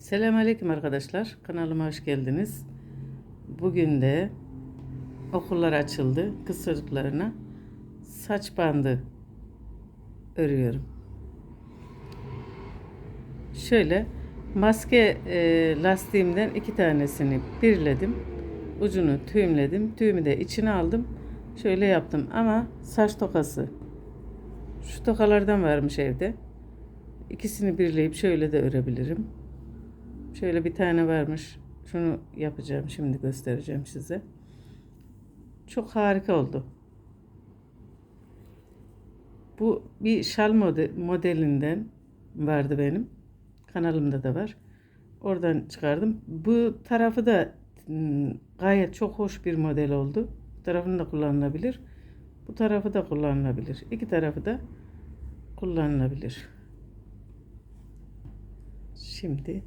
Selamünaleyküm arkadaşlar. Kanalıma hoş geldiniz. Bugün de okullar açıldı. Kız çocuklarına saç bandı örüyorum. Şöyle maske e, lastiğimden iki tanesini birledim. Ucunu tüyümledim. Tüyümü de içine aldım. Şöyle yaptım ama saç tokası. Şu tokalardan varmış evde. İkisini birleyip şöyle de örebilirim. Şöyle bir tane varmış. Şunu yapacağım. Şimdi göstereceğim size. Çok harika oldu. Bu bir şal mode- modelinden vardı benim. Kanalımda da var. Oradan çıkardım. Bu tarafı da hmm, gayet çok hoş bir model oldu. Bu tarafını da kullanılabilir. Bu tarafı da kullanılabilir. İki tarafı da kullanılabilir. Şimdi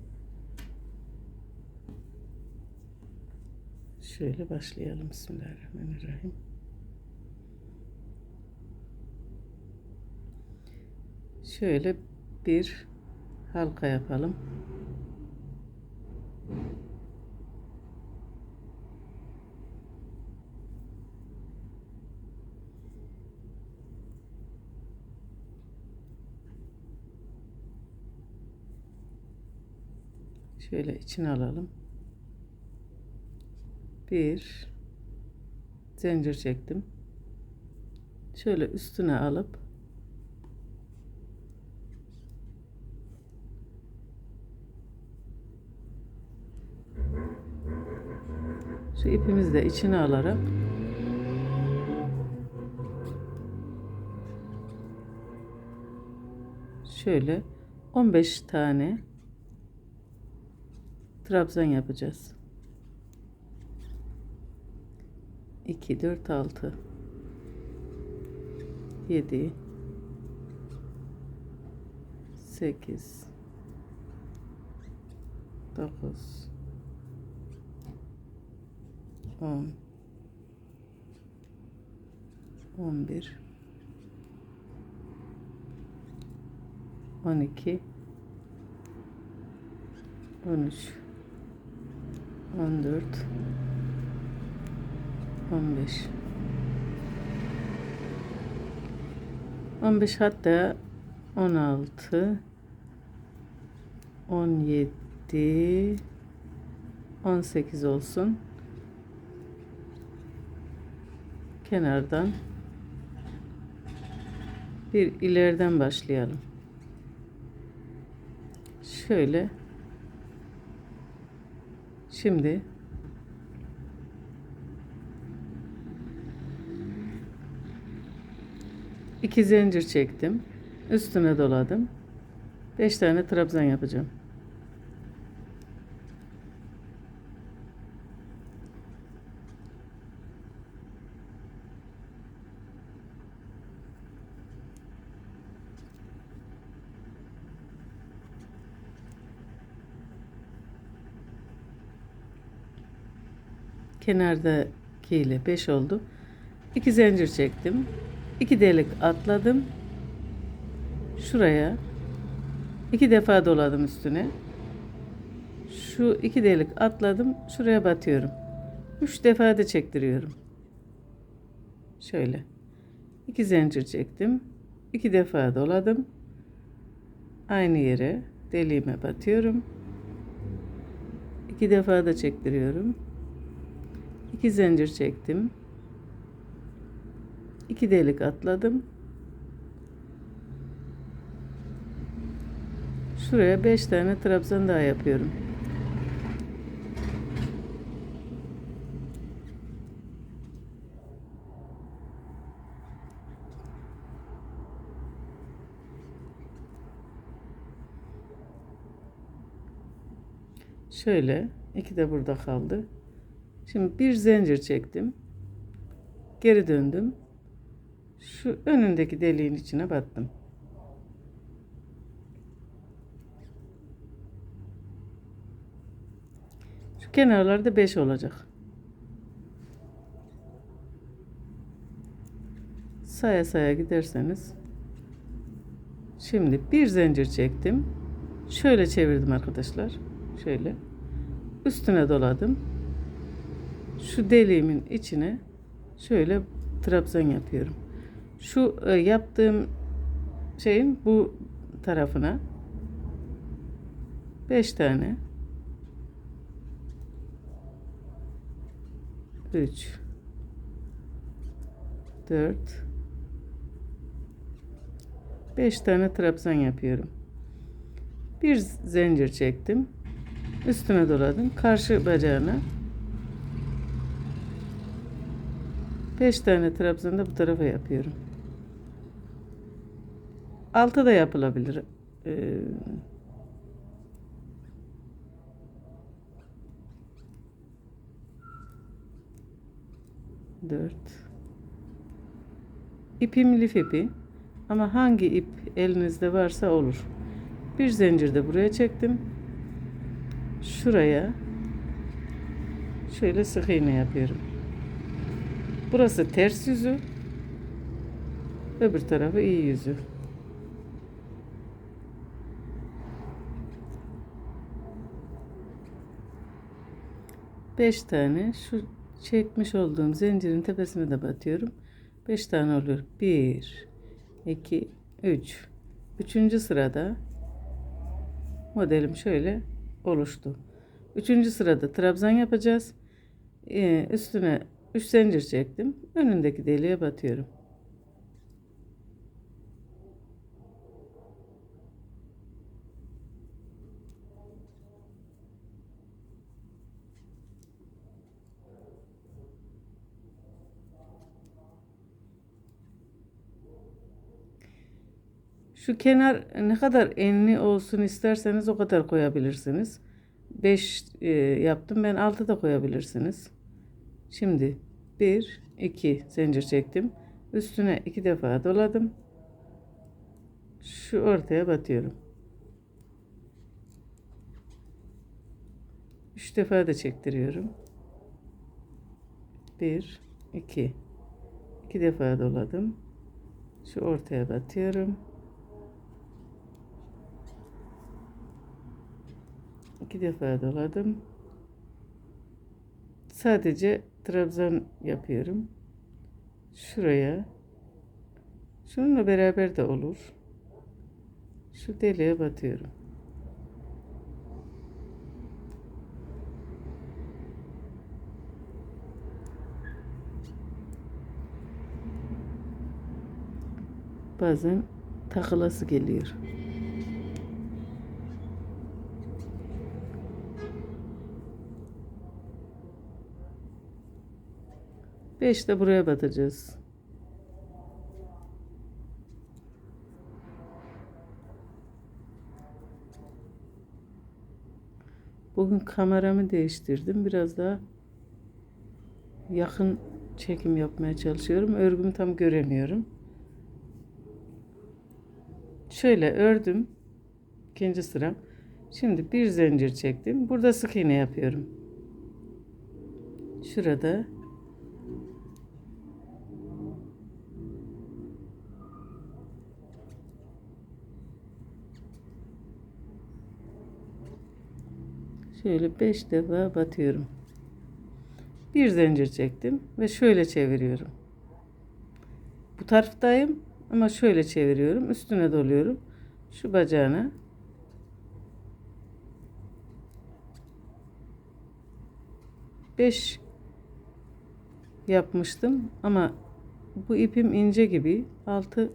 şöyle başlayalım. Bismillahirrahmanirrahim. Şöyle bir halka yapalım. Şöyle içine alalım. Bir zincir çektim. Şöyle üstüne alıp şu ipimizi de içine alarak şöyle 15 tane trabzan yapacağız. 2 4 6 7 8 9 10 11 12 13 14 15 15 hatta 16 17 18 olsun. Kenardan bir ileriden başlayalım. Şöyle Şimdi iki zincir çektim. Üstüne doladım. Beş tane trabzan yapacağım. kenardakiyle 5 oldu. 2 zincir çektim. 2 delik atladım. Şuraya 2 defa doladım üstüne. Şu 2 delik atladım. Şuraya batıyorum. 3 defa da çektiriyorum. Şöyle. 2 zincir çektim. 2 defa doladım. Aynı yere deliğime batıyorum. 2 defa da çektiriyorum. 2 zincir çektim. 2 delik atladım. Şuraya 5 tane trabzan daha yapıyorum. Şöyle iki de burada kaldı. Şimdi bir zincir çektim. Geri döndüm. Şu önündeki deliğin içine battım. Şu kenarlarda 5 olacak. Saya saya giderseniz. Şimdi bir zincir çektim. Şöyle çevirdim arkadaşlar. Şöyle. Üstüne doladım. Şu deliğimin içine şöyle trabzan yapıyorum. Şu e, yaptığım şeyin bu tarafına 5 tane 3 4 5 tane trabzan yapıyorum. Bir zincir çektim. Üstüne doladım. Karşı bacağına 5 tane trabzan da bu tarafa yapıyorum. Altı da yapılabilir. Ee, dört. İpim lif ipi. Ama hangi ip elinizde varsa olur. Bir zincir de buraya çektim. Şuraya şöyle sık iğne yapıyorum. Burası ters yüzü. Öbür tarafı iyi yüzü. Beş tane şu çekmiş olduğum zincirin tepesine de batıyorum. Beş tane olur. Bir, iki, üç. Üçüncü sırada modelim şöyle oluştu. Üçüncü sırada trabzan yapacağız. Ee, üstüne 3 zincir çektim. Önündeki deliğe batıyorum. Şu kenar ne kadar enli olsun isterseniz o kadar koyabilirsiniz. 5 e, yaptım ben 6 da koyabilirsiniz. Şimdi 1 2 zincir çektim. Üstüne iki defa doladım. Şu ortaya batıyorum. 3 defa da çektiriyorum. 1 2 2 defa doladım. Şu ortaya batıyorum. İki defa doladım. Sadece trabzan yapıyorum. Şuraya. Şununla beraber de olur. Şu deliğe batıyorum. Bazen takılası geliyor. Beş de buraya batacağız. Bugün kameramı değiştirdim. Biraz daha yakın çekim yapmaya çalışıyorum. Örgümü tam göremiyorum. Şöyle ördüm. İkinci sıra. Şimdi bir zincir çektim. Burada sık iğne yapıyorum. Şurada Şöyle 5 defa batıyorum. Bir zincir çektim ve şöyle çeviriyorum. Bu taraftayım ama şöyle çeviriyorum. Üstüne doluyorum. Şu bacağına. Beş yapmıştım ama bu ipim ince gibi. Altı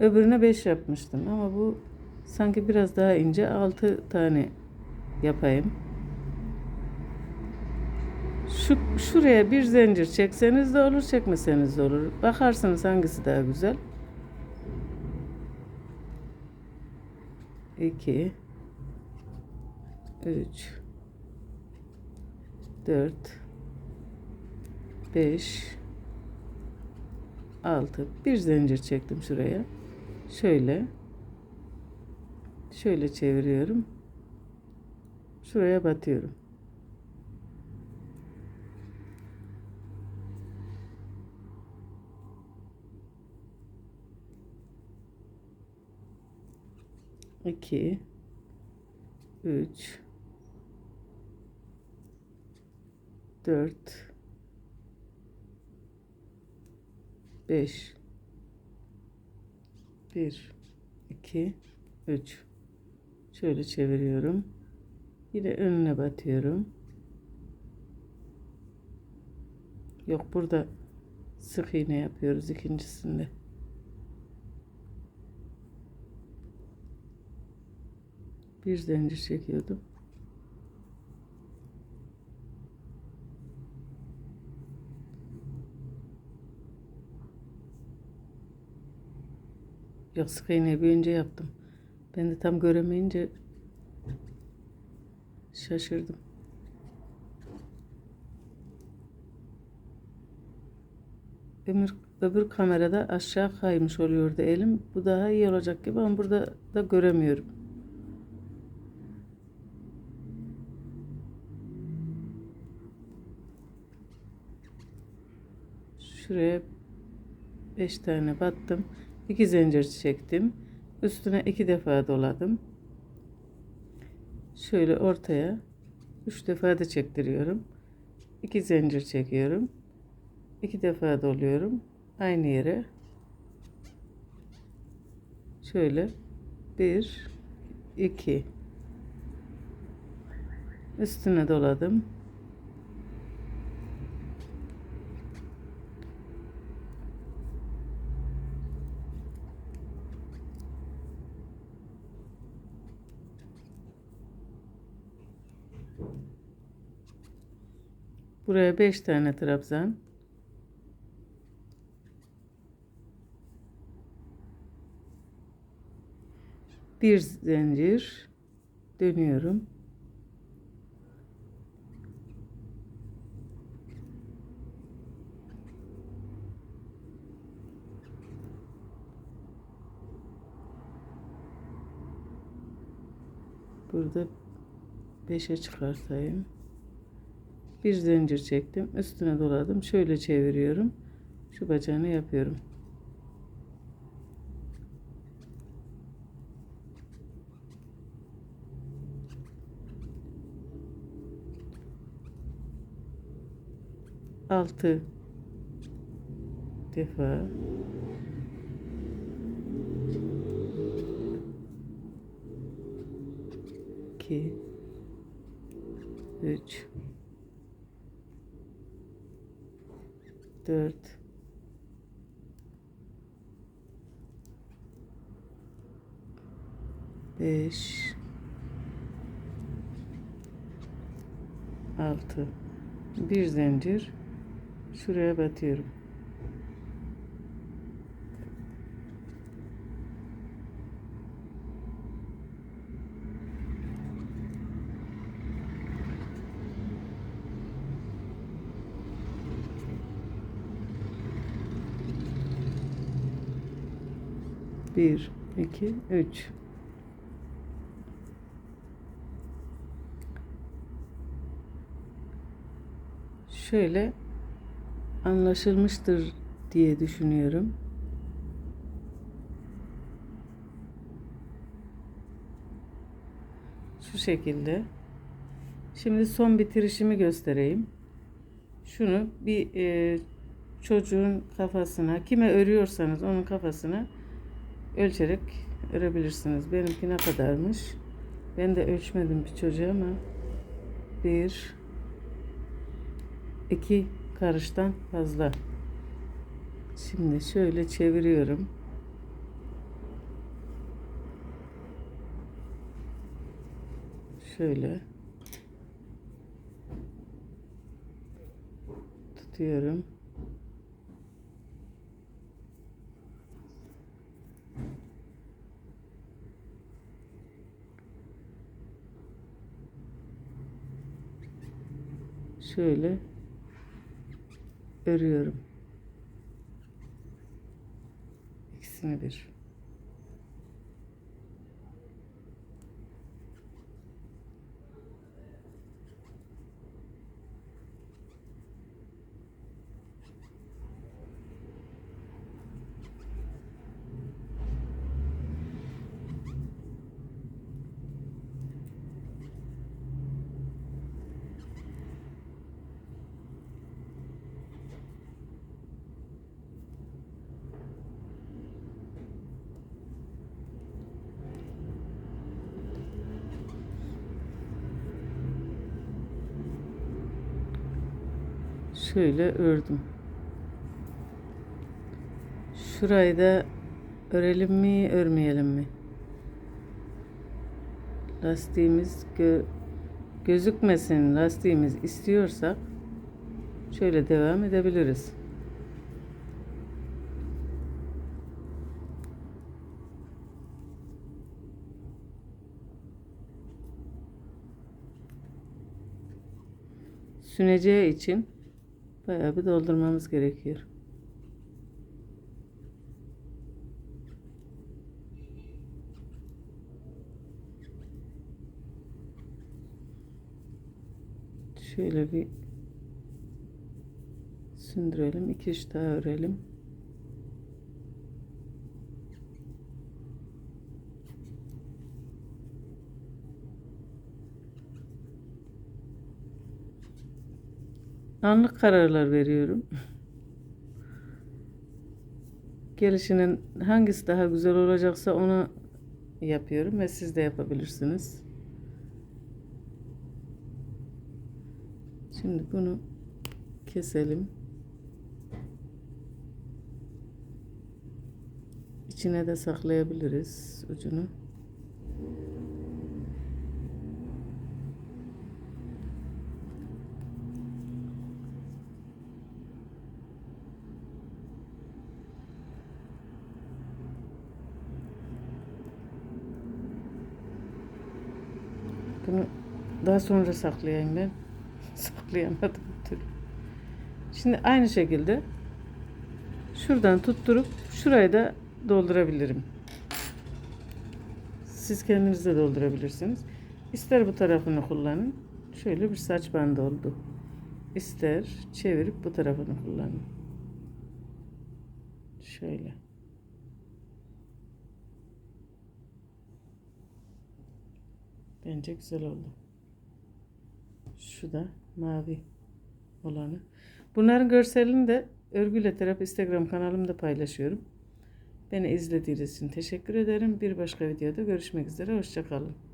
öbürüne beş yapmıştım ama bu Sanki biraz daha ince 6 tane yapayım. Şu, şuraya bir zincir çekseniz de olur, çekmeseniz de olur. Bakarsınız hangisi daha güzel. 2 3 4 5 6 bir zincir çektim şuraya. Şöyle Şöyle çeviriyorum. Şuraya batıyorum. İki, 3 4 5 1 2 3 şöyle çeviriyorum. Yine önüne batıyorum. Yok burada sık iğne yapıyoruz ikincisinde. Bir zincir çekiyordum. Yok sık iğneyi bir önce yaptım. Ben de tam göremeyince şaşırdım. Ömür, öbür kamerada aşağı kaymış oluyordu elim. Bu daha iyi olacak gibi ama burada da göremiyorum. Şuraya 5 tane battım. 2 zincir çektim. Üstüne 2 defa doladım. Şöyle ortaya 3 defa da çektiriyorum. 2 zincir çekiyorum. 2 defa doluyorum. Aynı yere. Şöyle 1 2 Üstüne doladım. Buraya 5 tane trabzan. Bir zincir dönüyorum. Burada 5'e çıkartayım. Bir zincir çektim. Üstüne doladım. Şöyle çeviriyorum. Şu bacağını yapıyorum. Altı defa iki üç dört. Beş. Altı. Bir zincir. Şuraya batıyorum. Bir, iki, üç. Şöyle anlaşılmıştır diye düşünüyorum. Şu şekilde. Şimdi son bitirişimi göstereyim. Şunu bir e, çocuğun kafasına, kime örüyorsanız onun kafasına ölçerek örebilirsiniz. Benimki ne kadarmış? Ben de ölçmedim bir çocuğa ama bir iki karıştan fazla. Şimdi şöyle çeviriyorum. Şöyle tutuyorum. Şöyle örüyorum. İkisini bir. Şöyle ördüm. Şurayı da örelim mi, örmeyelim mi? Lastiğimiz gö- gözükmesin lastiğimiz istiyorsak şöyle devam edebiliriz. Süneceği için bayağı bir doldurmamız gerekiyor. Şöyle bir sündürelim. 2-3 daha örelim. Anlık kararlar veriyorum. Gelişinin hangisi daha güzel olacaksa onu yapıyorum ve siz de yapabilirsiniz. Şimdi bunu keselim. İçine de saklayabiliriz ucunu. Bunu daha sonra saklayayım ben. Saklayamadım türlü. Şimdi aynı şekilde şuradan tutturup şurayı da doldurabilirim. Siz kendiniz de doldurabilirsiniz. İster bu tarafını kullanın. Şöyle bir saç bandı oldu. İster çevirip bu tarafını kullanın. Şöyle. Bence güzel oldu. Şu da mavi olanı. Bunların görselini de Örgüyle Terapi Instagram kanalımda paylaşıyorum. Beni izlediğiniz için teşekkür ederim. Bir başka videoda görüşmek üzere. Hoşçakalın.